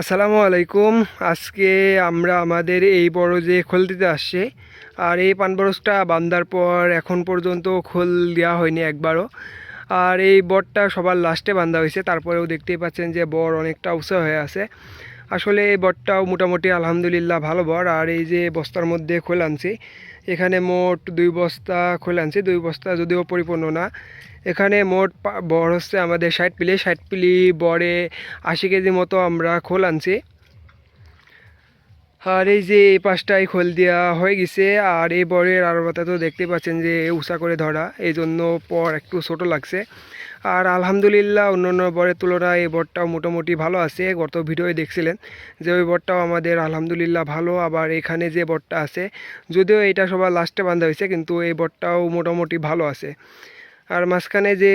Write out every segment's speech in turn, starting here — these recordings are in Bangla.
আসসালামু আলাইকুম। আজকে আমরা আমাদের এই বড় যে খোল দিতে আসছে, আর এই পানবরসটা বান্দার পর এখন পর্যন্ত খোল দেওয়া হয়নি একবারও। আর এই বরটা সবার লাস্টে বান্ধা হয়েছে, তারপরেও দেখতেই পাচ্ছেন যে বর অনেকটা উৎসাহ হয়ে আছে। আসলে এই বটটাও মোটামুটি আলহামদুলিল্লাহ ভালো বর। আর এই যে বস্তার মধ্যে খোল আনছি, এখানে মোট দুই বস্তা খোল আনছি, দুই বস্তা যদিও পরিপূর্ণ না। এখানে মোট বড় হচ্ছে আমাদের ষাট পিলি। ষাট পিলি বরে আশি কেজি মতো আমরা খোল আনছি। আর এই যে এই পাশটায় খোল দেওয়া হয়ে গেছে, আর এই বরের আরবাতা তো দেখতে পাচ্ছেন যে উষা করে ধরা, এই জন্য পর একটু ছোট লাগছে। আর আলহামদুলিল্লাহ অন্য অন্য বরের তুলনায় এই বরটাও মোটামুটি ভালো আছে, গত ভিডিওয়ে দেখছিলেন যে ওই বরটাও আমাদের আলহামদুলিল্লাহ ভালো, আবার এখানে যে বরটা আছে, যদিও এটা সবার লাস্টে বান্ধা হয়েছে, কিন্তু এই বরটাও মোটামুটি ভালো আছে। আর মাঝখানে যে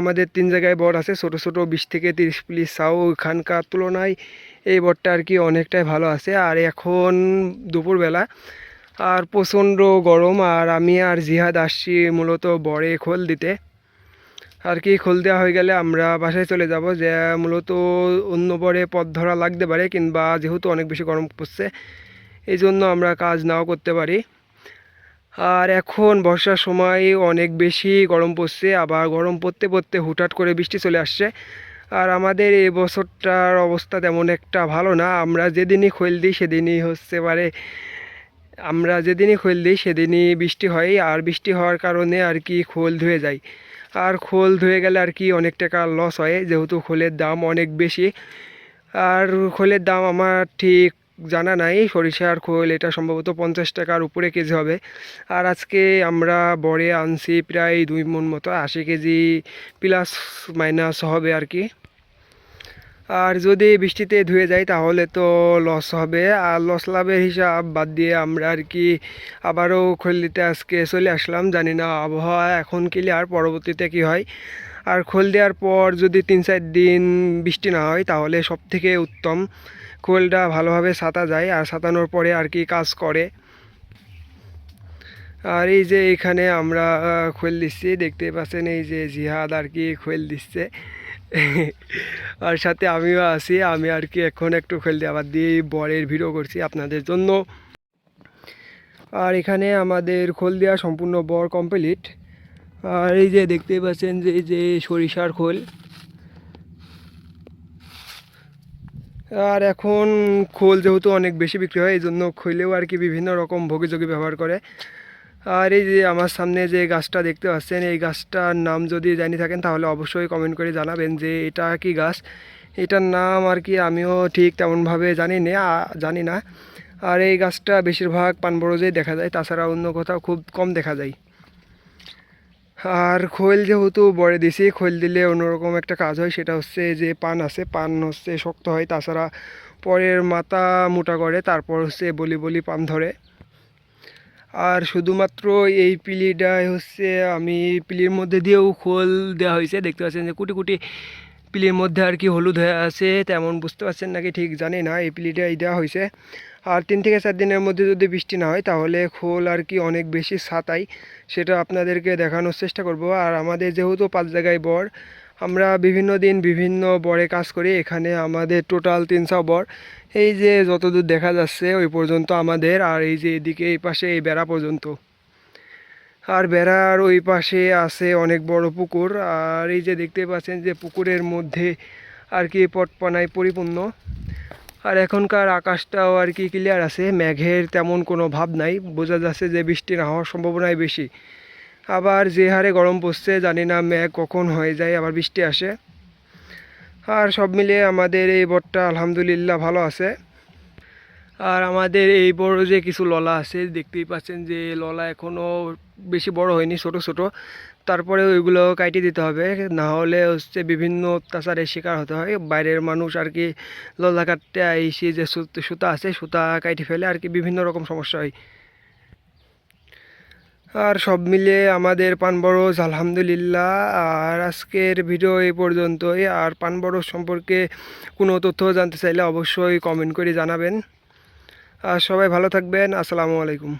আমাদের তিন জায়গায় বট আছে, ছোট ছোট বিশ থেকে তিরিশ পিলিশ সাও ওখানকার তুলনায় এই বটটা আর কি অনেকটাই ভালো আছে। আর এখন দুপুরবেলা আর প্রচণ্ড গরম আর আমি আর জিহাদ আসছি মূলত বড়ে খোল দিতে। আর কি খোল দেওয়া হয়ে গেলে আমরা বাসায় চলে যাব যে মূলত অন্য বরে পথ ধরা লাগতে পারে কিংবা যেহেতু অনেক বেশি গরম পড়ছে, এই জন্য আমরা কাজ নাও করতে পারি। আর এখন বর্ষার সময় অনেক বেশি গরম পড়ছে, আবার গরম পড়তে পড়তে হুটহাট করে বৃষ্টি চলে আসছে। আর আমাদের এই বছরটার অবস্থা তেমন একটা ভালো না, আমরা যেদিনই খৈল দিই সেদিনই হচ্ছে পারে আমরা যেদিনই খোল দিই সেদিনই বৃষ্টি হয়, আর বৃষ্টি হওয়ার কারণে আর কি খোল ধুয়ে যায় আর খোল ধুয়ে গেলে আর কি অনেক টাকা লস হয়, যেহেতু খোলের দাম অনেক বেশি। আর খোলের দাম আমার ঠিক জানা নাই, সরিষার খোল, এটা সম্ভবত পঞ্চাশ টাকার উপরে কেজি হবে। আর আজকে আমরা বড়ে আনছি প্রায় দুই মন মতো, আশি কেজি প্লাস মাইনাস হবে আর কি। আর যদি বৃষ্টিতে ধুয়ে যায় তাহলে তো লস হবে। আর লস লাভের হিসাব বাদ দিয়ে আমরা আর কি আবারও খোল দিতে আজকে চলে আসলাম। জানি না আবহাওয়া এখন ক্লিয়ার পরবর্তীতে কি হয়। আর খোল দেওয়ার পর যদি তিন চার দিন বৃষ্টি না হয় তাহলে সব থেকে উত্তম। খোলটা ভালোভাবে ছাতা যায় আর ছাতানোর পরে আর কি কাজ করে। আর এই যে এখানে আমরা খোল দিচ্ছি, দেখতে পাচ্ছেন এই যে জিহাদ আর কি খোল দিচ্ছে। আর সাথে আমিও আছি, আমি আর কি এখন একটু খোল দিয়ে আবার দিয়ে বরের ভিডিও করছি আপনাদের জন্য। আর এখানে আমাদের খোল দেওয়া সম্পূর্ণ বর কমপ্লিট আর এই যে দেখতে পাচ্ছেন যে, এই যে সরিষার খোল। আর এখন খোল যেহেতু অনেক বেশি বিক্রি হয় এই জন্য খৈলেও আর কি বিভিন্ন রকম ভোগীযোগী ব্যবহার করে। আর এই যে আমার সামনে যে গাছটা দেখতে পাচ্ছেন, এই গাছটার নাম যদি জানি থাকেন, তাহলে অবশ্যই কমেন্ট করে জানাবেন যে এটা কি গাছ? এটার নাম আর কি আমিও ঠিক তেমনভাবে জানি না জানি না। আর এই গাছটা বেশিরভাগ পানবরজেই দেখা যায়, তাছাড়া অন্য কোথাও খুব কম দেখা যায়। আর খোল যেহেতু বড় দিছি, খোল দিলে অন্যরকম একটা কাজ হয়, সেটা হচ্ছে যে পান আছে, পান হচ্ছে শক্ত হয়, তাছাড়া পরের মাথা মোটা করে, তারপর হচ্ছে বলি বলি পান ধরে। আর শুধুমাত্র এই পিলিটাই হচ্ছে, আমি পিলির মধ্যে দিয়েও খোল দেওয়া হয়েছে, দেখতে পাচ্ছেন যে কুটি কুটি পিলির মধ্যে আর কি হলুদ হয়ে আছে, তেমন বুঝতে পারছেন নাকি ঠিক জানি না, এই পিলিটাই দেওয়া হয়েছে। আর তিন থেকে চার দিনের মধ্যে যদি বৃষ্টি না হয়, তাহলে খোল আর কি অনেক বেশি ছাতাই সেটা আপনাদেরকে দেখানোর চেষ্টা করব। আর আমাদের যেহেতু পাঁচ জায়গায় বর, আমরা বিভিন্ন দিন বিভিন্ন বরে কাজ করি, এখানে আমাদের টোটাল তিনশো বর। এই যে যতদূর দেখা যাচ্ছে, ওই পর্যন্ত আমাদের, আর এই যে এদিকে এই পাশে এই বেড়া পর্যন্ত। আর বেড়ার ওই পাশে আছে অনেক বড় পুকুর। আর এই যে দেখতে পাচ্ছেন যে পুকুরের মধ্যে আর কি পটপনায় পরিপূর্ণ। আর এখনকার আকাশটাও আর কি ক্লিয়ার আছে। মেঘের তেমন কোনো ভাব নাই। বোঝা যাচ্ছে যে বৃষ্টি না হওয়ার সম্ভাবনাই বেশি। আবার যে হারে গরম পড়ছে, জানি না মেঘ কখন হয়ে যায়, আবার বৃষ্টি আসে। আর সব মিলিয়ে আমাদের এই বটটা আলহামদুলিল্লাহ ভালো আছে। আর আমাদের এই বড় যে কিছু ললা আছে, দেখতেই পাচ্ছেন যে ললা এখনও বেশি বড় হয়নি, ছোট ছোট। তারপরে ওইগুলো কাটিয়ে দিতে হবে, না হলে হচ্ছে বিভিন্ন অত্যাচারের শিকার হতে হয়। বাইরের মানুষ আর কি ললা কাটতে এসে যে সুত- আছে, সুতা কাটি ফেলে আর কি বিভিন্ন রকম সমস্যা হয়। আর সব মিলিয়ে আমাদের পানবরজ, আলহামদুলিল্লাহ। আর আজকের ভিডিও এই পর্যন্তই। আর পানবরজ সম্পর্কে কোনো তথ্য জানতে চাইলে অবশ্যই কমেন্ট করে জানাবেন। আর সবাই ভালো থাকবেন। আসসালামু আলাইকুম।